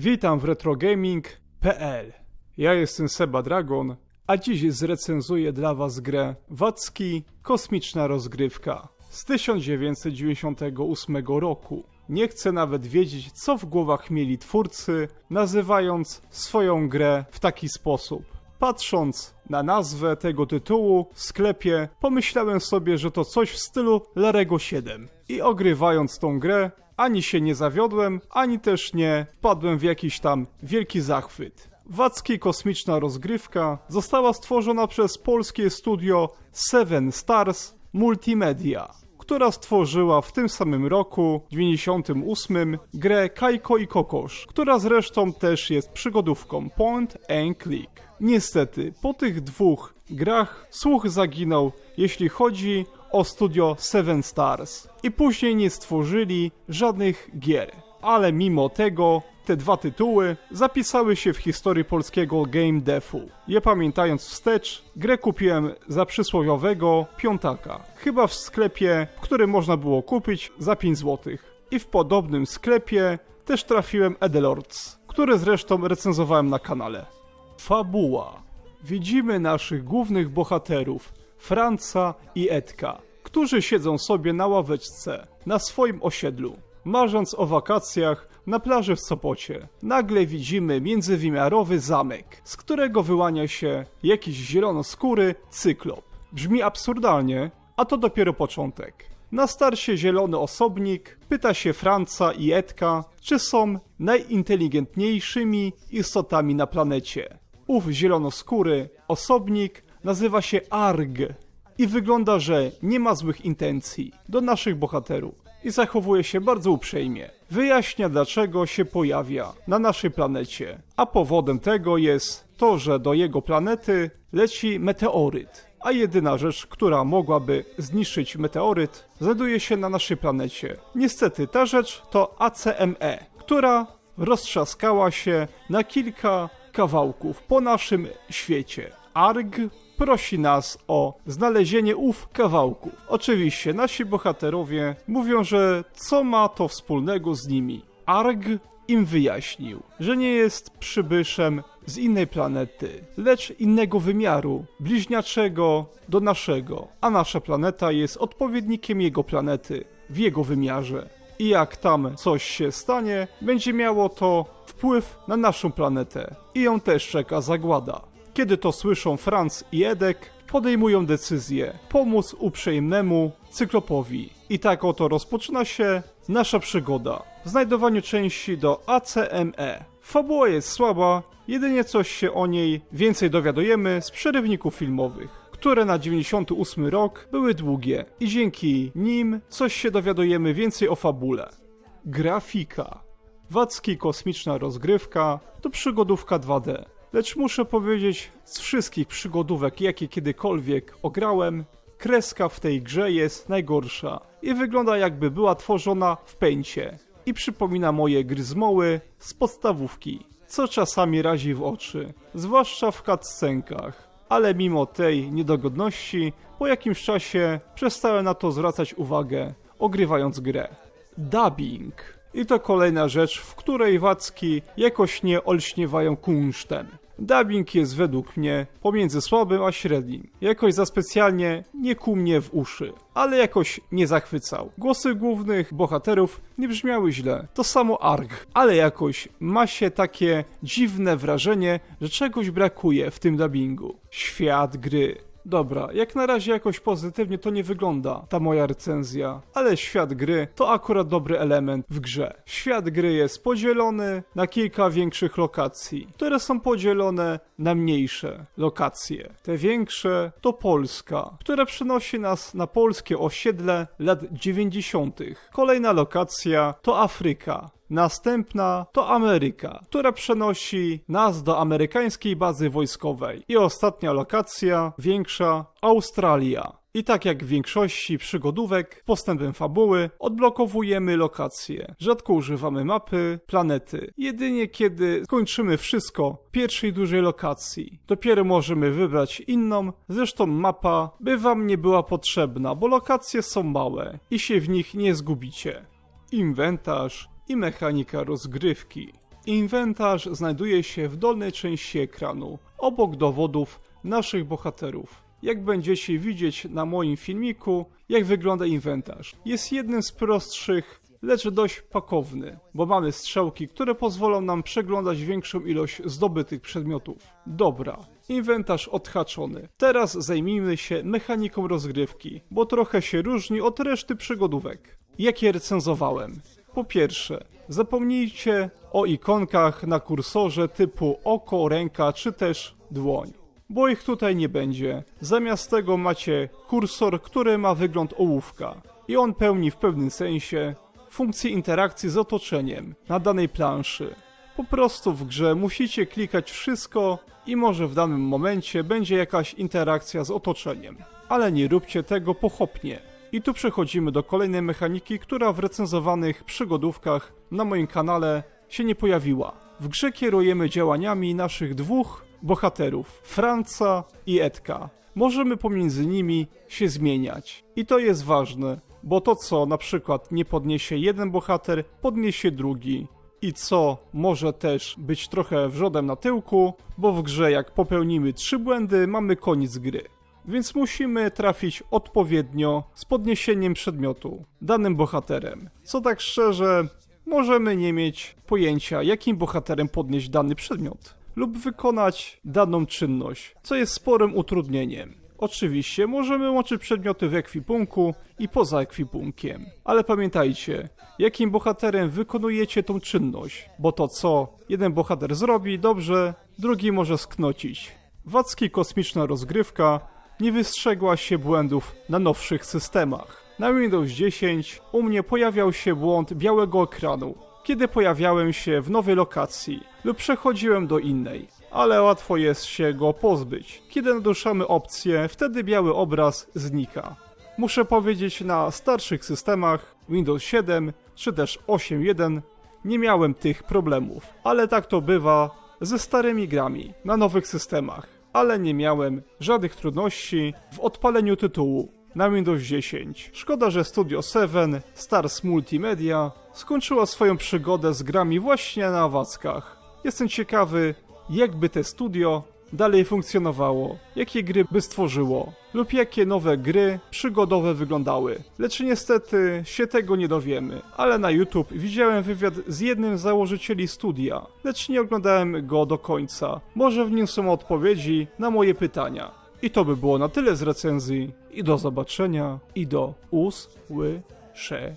Witam w retrogaming.pl. Ja jestem Seba Dragon, a dziś zrecenzuję dla Was grę Wacki Kosmiczna Rozgrywka z 1998 roku. Nie chcę nawet wiedzieć, co w głowach mieli twórcy, nazywając swoją grę w taki sposób. Patrząc na nazwę tego tytułu w sklepie, pomyślałem sobie, że to coś w stylu Larego 7. I ogrywając tą grę, ani się nie zawiodłem, ani też nie wpadłem w jakiś tam wielki zachwyt. Wacki kosmiczna rozgrywka została stworzona przez polskie studio Seven Stars Multimedia, która stworzyła w tym samym roku, 98, grę Kajko i Kokosz, która zresztą też jest przygodówką Point and Click. Niestety, po tych dwóch grach słuch zaginął, jeśli chodzi o studio Seven Stars i później nie stworzyli żadnych gier. Ale mimo tego te dwa tytuły zapisały się w historii polskiego game defu. Je pamiętając wstecz, grę kupiłem za przysłowiowego piątaka. Chyba w sklepie, w którym można było kupić za 5 zł. I w podobnym sklepie też trafiłem Edelords, które zresztą recenzowałem na kanale. Fabuła. Widzimy naszych głównych bohaterów, Franca i Edka, którzy siedzą sobie na ławeczce, na swoim osiedlu, marząc o wakacjach na plaży w Sopocie. Nagle widzimy międzywymiarowy zamek, z którego wyłania się jakiś zielonoskóry cyklop. Brzmi absurdalnie, a to dopiero początek. Na starcie zielony osobnik pyta się Franca i Edka, czy są najinteligentniejszymi istotami na planecie. Ów zielonoskóry osobnik nazywa się Arg i wygląda, że nie ma złych intencji do naszych bohaterów i zachowuje się bardzo uprzejmie. Wyjaśnia, dlaczego się pojawia na naszej planecie, a powodem tego jest to, że do jego planety leci meteoryt. A jedyna rzecz, która mogłaby zniszczyć meteoryt, znajduje się na naszej planecie. Niestety ta rzecz to ACME, która roztrzaskała się na kilka kawałków po naszym świecie. ARG prosi nas o znalezienie ów kawałków. Oczywiście nasi bohaterowie mówią, że co ma to wspólnego z nimi. Arg im wyjaśnił, że nie jest przybyszem z innej planety, lecz innego wymiaru, bliźniaczego do naszego, a nasza planeta jest odpowiednikiem jego planety w jego wymiarze. I jak tam coś się stanie, będzie miało to wpływ na naszą planetę i ją też czeka zagłada. Kiedy to słyszą Franz i Edek, podejmują decyzję pomóc uprzejmemu cyklopowi. I tak oto rozpoczyna się nasza przygoda w znajdowaniu części do ACME. Fabuła jest słaba, jedynie coś się o niej więcej dowiadujemy z przerywników filmowych które na 98 rok były długie i dzięki nim coś się dowiadujemy więcej o fabule. Grafika. Wacki kosmiczna rozgrywka to przygodówka 2D. Lecz muszę powiedzieć, z wszystkich przygodówek, jakie kiedykolwiek ograłem, kreska w tej grze jest najgorsza i wygląda jakby była tworzona w pęcie i przypomina moje gry z moły z podstawówki, co czasami razi w oczy, zwłaszcza w cutscenkach. Ale mimo tej niedogodności, po jakimś czasie przestałem na to zwracać uwagę, ogrywając grę. Dubbing. I to kolejna rzecz, w której Wacki jakoś nie olśniewają kunsztem. Dubbing jest według mnie pomiędzy słabym a średnim. Jakoś za specjalnie nie ku mnie w uszy, ale jakoś nie zachwycał. Głosy głównych bohaterów nie brzmiały źle, to samo Arg, ale jakoś ma się takie dziwne wrażenie, że czegoś brakuje w tym dubbingu. Świat gry. Dobra, jak na razie jakoś pozytywnie to nie wygląda, ta moja recenzja, ale świat gry to akurat dobry element w grze. Świat gry jest podzielony na kilka większych lokacji, które są podzielone na mniejsze lokacje. Te większe to Polska, która przenosi nas na polskie osiedle lat 90. Kolejna lokacja to Afryka, Następna to Ameryka, która przenosi nas do amerykańskiej bazy wojskowej. I ostatnia lokacja, większa, Australia. I tak jak w większości przygodówek, postępem fabuły odblokowujemy lokacje. Rzadko używamy mapy, planety. Jedynie kiedy skończymy wszystko w pierwszej dużej lokacji, dopiero możemy wybrać inną. Zresztą mapa by wam nie była potrzebna, bo lokacje są małe i się w nich nie zgubicie. Inwentarz i mechanika rozgrywki. Inwentarz znajduje się w dolnej części ekranu, obok dowodów naszych bohaterów. Jak będziecie widzieć na moim filmiku, jak wygląda inwentarz. Jest jednym z prostszych, lecz dość pakowny, bo mamy strzałki, które pozwolą nam przeglądać większą ilość zdobytych przedmiotów. Dobra, inwentarz odhaczony. Teraz zajmijmy się mechaniką rozgrywki, bo trochę się różni od reszty przygodówek. Jakie recenzowałem? Po pierwsze, zapomnijcie o ikonkach na kursorze typu oko, ręka czy też dłoń, bo ich tutaj nie będzie. Zamiast tego macie kursor, który ma wygląd ołówka i on pełni w pewnym sensie funkcję interakcji z otoczeniem na danej planszy. Po prostu w grze musicie klikać wszystko i może w danym momencie będzie jakaś interakcja z otoczeniem. Ale nie róbcie tego pochopnie. I tu przechodzimy do kolejnej mechaniki, która w recenzowanych przygodówkach na moim kanale się nie pojawiła. W grze kierujemy działaniami naszych dwóch bohaterów, Franca i Edka. Możemy pomiędzy nimi się zmieniać. I to jest ważne, bo to co na przykład nie podniesie jeden bohater, podniesie drugi. I co może też być trochę wrzodem na tyłku, bo w grze jak popełnimy trzy błędy, mamy koniec gry. Więc musimy trafić odpowiednio z podniesieniem przedmiotu danym bohaterem. Co tak szczerze, możemy nie mieć pojęcia, jakim bohaterem podnieść dany przedmiot lub wykonać daną czynność, co jest sporym utrudnieniem. Oczywiście możemy łączyć przedmioty w ekwipunku i poza ekwipunkiem, ale pamiętajcie, jakim bohaterem wykonujecie tą czynność, bo to co jeden bohater zrobi dobrze, drugi może sknocić. Wacki kosmiczna rozgrywka nie wystrzegła się błędów na nowszych systemach. Na Windows 10 u mnie pojawiał się błąd białego ekranu, kiedy pojawiałem się w nowej lokacji lub przechodziłem do innej, ale łatwo jest się go pozbyć. Kiedy naduszamy opcję, wtedy biały obraz znika. Muszę powiedzieć, na starszych systemach Windows 7 czy też 8.1 nie miałem tych problemów, ale tak to bywa ze starymi grami na nowych systemach, ale nie miałem żadnych trudności w odpaleniu tytułu na Windows 10. Szkoda, że Studio 7 Stars Multimedia skończyła swoją przygodę z grami właśnie na wackach. Jestem ciekawy, jakby te studio dalej funkcjonowało, jakie gry by stworzyło, lub jakie nowe gry przygodowe wyglądały. Lecz niestety się tego nie dowiemy, ale na YouTube widziałem wywiad z jednym z założycieli studia, lecz nie oglądałem go do końca. Może w nim są odpowiedzi na moje pytania. I to by było na tyle z recenzji. I do zobaczenia, i do usłyszenia.